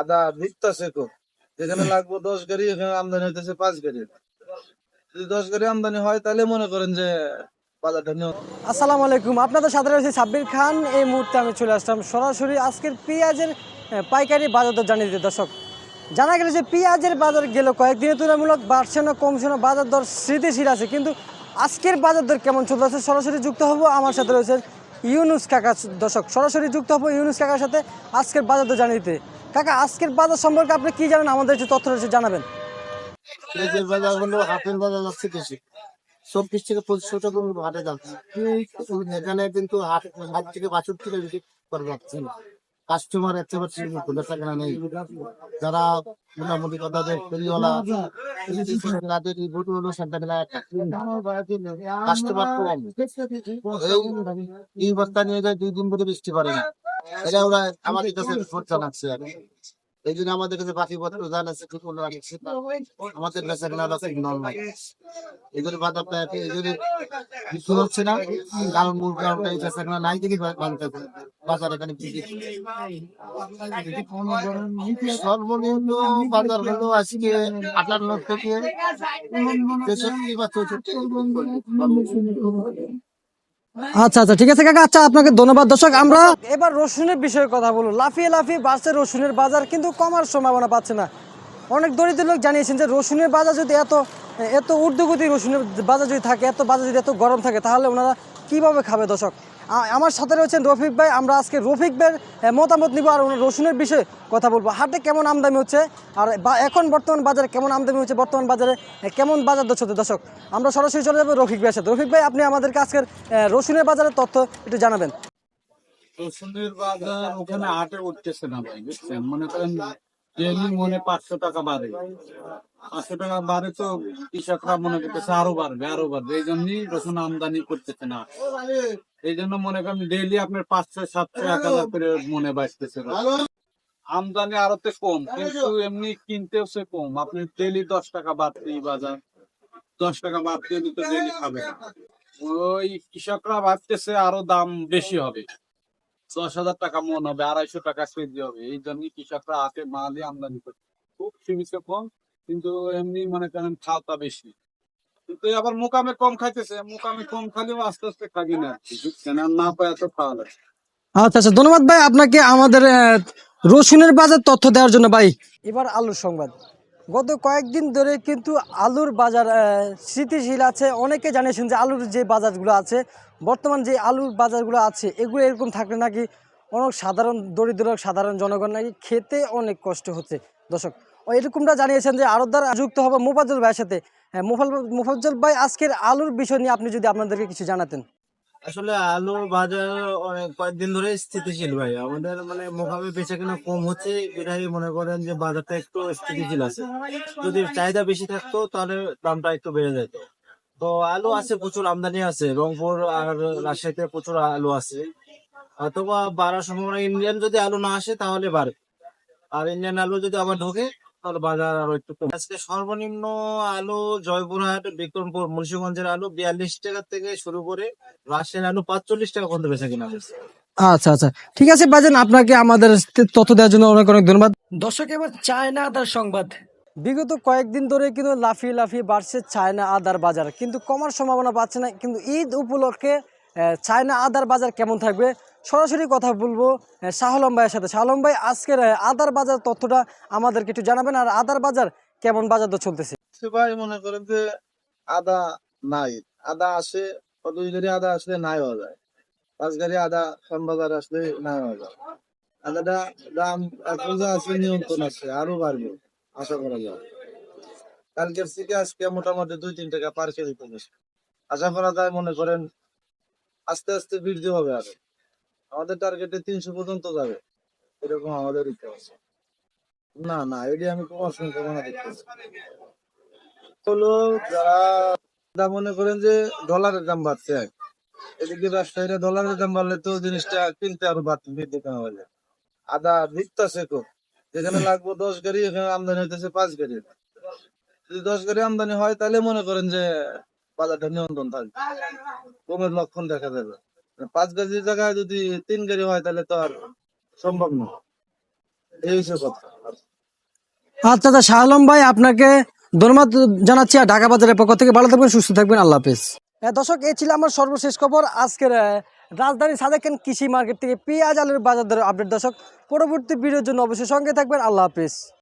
আদা ভিত্তাছে খুব যেখানে লাগবো দশ গাড়ি, এখানে আমদানি হইতেছে পাঁচ গাড়ি। যদি দশ গাড়ি আমদানি হয়, তাহলে মনে করেন যে আসসালামু আলাইকুম। আপনাদের সাথে রয়েছে সাব্বির খান। এই মুহূর্তে আমি চলে আসলাম সরাসরি আজকের পেঁয়াজের পাইকারি বাজার দর জানিয়ে দিতে। দর্শক, জানা গেল যে পেঁয়াজের বাজার গেল কয়েকদিনের তুলনামূলক, বাড়ছে না, কমছে না, বাজার দর স্থিতিশীল আছে। কিন্তু আজকের বাজার দর কেমন চলতেছে সরাসরি যুক্ত হব আমার সাথে রয়েছে ইউনুস কাকা। দর্শক, সরাসরি যুক্ত হব ইউনুস কাকার সাথে আজকের বাজার দর জানিয়ে দিতে। কাকা, আজকের বাজার সম্পর্কে আপনি কি জানেন? আমাদের একটু তথ্য রয়েছে জানাবেন। যাচ্ছে হাটে যাচ্ছে। না। যারা মোটামুটি কথা তাদের হলো এই বস্তা নিয়ে যায়, দুই দিন ধরে বৃষ্টি পারে না। এটা ওরা আমাদের কাছে রিপোর্ট জানাচ্ছে আর এই জন্য আমাদের কাছে বাকি পত্র জানাচ্ছে ঠিক রাখছে আমাদের কাছে সিগন্যাল নাই এগুলো বাদ আপনার এই জন্য কিছু হচ্ছে না? কারণ মূল কারণটা এই কাছে এখন নাই দেখি বানতে বাজার এখানে বিক্রি সর্বনিম্ন বাজার হলো আজকে আটান্ন থেকে তেষট্টি বা চৌষট্টি। আচ্ছা আচ্ছা ঠিক আছে কাকা। আচ্ছা আপনাকে ধন্যবাদ, দর্শক। আমরা এবার রসুনের বিষয়ে কথা বলব লাফিয়ে লাফিয়ে বাড়ছে রসুনের বাজার, কিন্তু কমার সম্ভাবনা পাচ্ছে না। অনেক দরিদ্র লোক জানিয়েছেন যে রসুনের বাজার যদি এত এত ঊর্ধ্বগতি রসুনের বাজার যদি থাকে, এত বাজার যদি এত গরম থাকে, তাহলে ওনারা কীভাবে খাবে দর্শক? আমার সাথে রয়েছেন রফিক ভাই, আমরা আজকে রফিক ভাইয়ের মতামত নিব আর ওনার রসুনের বিষয়ে কথা বলব। হাটে কেমন আমদানি হচ্ছে? আর এখন বর্তমান বাজারে কেমন আমদানি হচ্ছে? বর্তমান বাজারে কেমন বাজার দর চলছে দর্শক? আমরা সরাসরি চলে যাব রফিক ভাইয়ের সাথে। রফিক ভাই, আপনি আমাদেরকে আজকের রসুনের বাজারের তথ্য একটু জানাবেন। রসুনের বাজার ওখানে হাটে উঠতেছে না ভাই, বুঝছেন? মনে করেন ডেলি মনে পাঁচশো টাকা বাড়ে। পাঁচশো টাকা বাড়ে তো কৃষকরা মনে করতেছে আরও বাড়বে আরও বাড়বে। এই জন্যই রসুন আমদানি করতেছে না। এই জন্য মনে করেন ডেলি আপনার পাঁচশো, সাতশো, এক হাজার করে মনে বাঁচতেছে আমদানি আরও তো কম, কিন্তু এমনি কিনতেও সে কম। আপনি ডেলি দশ টাকা বাড়তেই বাজার, দশ টাকা বাড়তে তো ডেলি খাবে ওই কৃষকরা ভাবতেছে আরও দাম বেশি হবে। দশ হাজার টাকা মন হবে আড়াইশো টাকা কেজি হবে। এই জন্য কৃষকরা হাতে মালই আমদানি করে খুব সীমিত কম কিন্তু এমনি মনে করেন খাওয়া বেশি। কিন্তু আবার মোকামে কম খাইতেছে মোকামে কম খালেও আস্তে আস্তে খাবি না না পায় এত খাওয়া লাগে। আচ্ছা আচ্ছা ধন্যবাদ ভাই আপনাকে আমাদের রসুনের বাজার তথ্য দেওয়ার জন্য ভাই। এবার আলুর সংবাদ। গত কয়েকদিন ধরে কিন্তু আলুর বাজার স্থিতিশীল আছে। অনেকে জানিয়েছেন যে আলুর যে বাজারগুলো আছে বর্তমান যে আলুর বাজারগুলো আছে এগুলো এরকম থাকলে নাকি অনেক সাধারণ দরিদ্র সাধারণ জনগণ নাকি খেতে অনেক কষ্ট হচ্ছে। দর্শক এরকমটা জানিয়েছেন যে আরও দ্বারা যুক্ত হবে মোফাজ্জল ভাইয়ের সাথে। হ্যাঁ, মোফাল- মোফাজ্জল ভাই আজকের আলুর বিষয় নিয়ে আপনি যদি আপনাদেরকে কিছু জানাতেন। আসলে আলুর বাজার অনেক কয়েকদিন ধরে স্থিতিশীল ভাই। আমাদের মানে মোকামে বেচা কেনা কম হচ্ছে, এটাই মনে করেন যে বাজারটা একটু স্থিতিশীল আছে। যদি চাহিদা বেশি থাকতো, তাহলে দামটা একটু বেড়ে যেত। তো আলু আছে, প্রচুর আমদানি আছে। রংপুর আর রাজশাহীতে প্রচুর আলু আছে। অথবা বাড়ার সম্ভাবনা, ইন্ডিয়ান যদি আলু না আসে, তাহলে বাড়ে। আর ইন্ডিয়ান আলু যদি আবার ঢোকে বাজার আরও একটু আজকে সর্বনিম্ন আলু জয়পুরহাট, বিক্রমপুর, মুন্সিগঞ্জের আলু বিয়াল্লিশ টাকা থেকে শুরু করে আলু পাঁচচল্লিশ টাকা পর্যন্ত কিনা হয়েছে। আচ্ছা আচ্ছা। ঠিক আছে আপনাকে আমাদের তথ্য দেওয়ার জন্য অনেক অনেক ধন্যবাদ। দর্শক, এবার চায়না আদার সংবাদ। বিগত কয়েকদিন ধরে কিন্তু লাফিয়ে লাফিয়ে বাড়ছে চায়না আদার বাজার, কিন্তু কমার সম্ভাবনা পাচ্ছে না। কিন্তু ঈদ উপলক্ষে চায়না আদার বাজার কেমন থাকবে? সরাসরি কথা বলব শাহলম ভাইয়ের সাথে। শাহলম ভাই, আজকের আদার বাজার তথ্যটা আমাদেরকে একটু জানাবেন, আর আদার বাজার কেমন বাজার দর চলতেছে? ভাই, মনে করেন যে আদা নাই। আদা আসে দুই গাড়ি আদা আসলে নাই হওয়া যায়। পাঁচ গাড়ি আদা বাজার আসলে নাই হওয়া যায়। আদাটা দাম এখন যা আছে, নিয়ন্ত্রণ আছে, আরও বাড়বে, আশা করা যায়। কালকের থেকে আজকে মোটামুটি দুই, তিন টাকা পার কেজি কমেছে। আশা করা যায়, মনে করেন আস্তে আস্তে বৃদ্ধি হবে আরও। আমাদের টার্গেটে তিনশো পর্যন্ত যাবে। এরকম আমাদের ইচ্ছা আছে না না এটি আমি অসংখ্য মনে দেখতেছি। হলো যারা মনে করেন যে ডলারের দাম বাড়ছে এদিকে রাজশাহীতে ডলারের দাম বাড়লে তো জিনিসটা কিনতে আরও বাড়তে বৃদ্ধি করা হয়ে যায়। আদা ভিত্তাছে খুব যেখানে লাগবো দশ গাড়ি, এখানে আমদানি হইতেছে পাঁচ গাড়ি। যদি দশ গাড়ি আমদানি হয়, তাহলে মনে করেন যে বাজারটা নিয়ন্ত্রণ থাকবে। কমের লক্ষণ দেখা যাবে পাঁচ গাড়ির জায়গায় যদি তিন গাড়ি হয় তাহলে তো আর সম্ভব না। এই হচ্ছে কথা। আচ্ছা আচ্ছা শাহ আলম ভাই আপনাকে ধন্যবাদ জানাচ্ছি আর ঢাকা বাজারের পক্ষ থেকে। ভালো থাকবেন সুস্থ থাকবেন আল্লাহ হাফিজ। দর্শক এই ছিল আমার সর্বশেষ খবর। আজকের রাজধানী সাদেকেন কৃষি মার্কেট থেকে পেঁয়াজ আলুর বাজার দরের আপডেট দর্শক পরবর্তী ভিডিওর জন্য অবশ্যই সঙ্গে থাকবেন। আল্লাহ হাফিজ।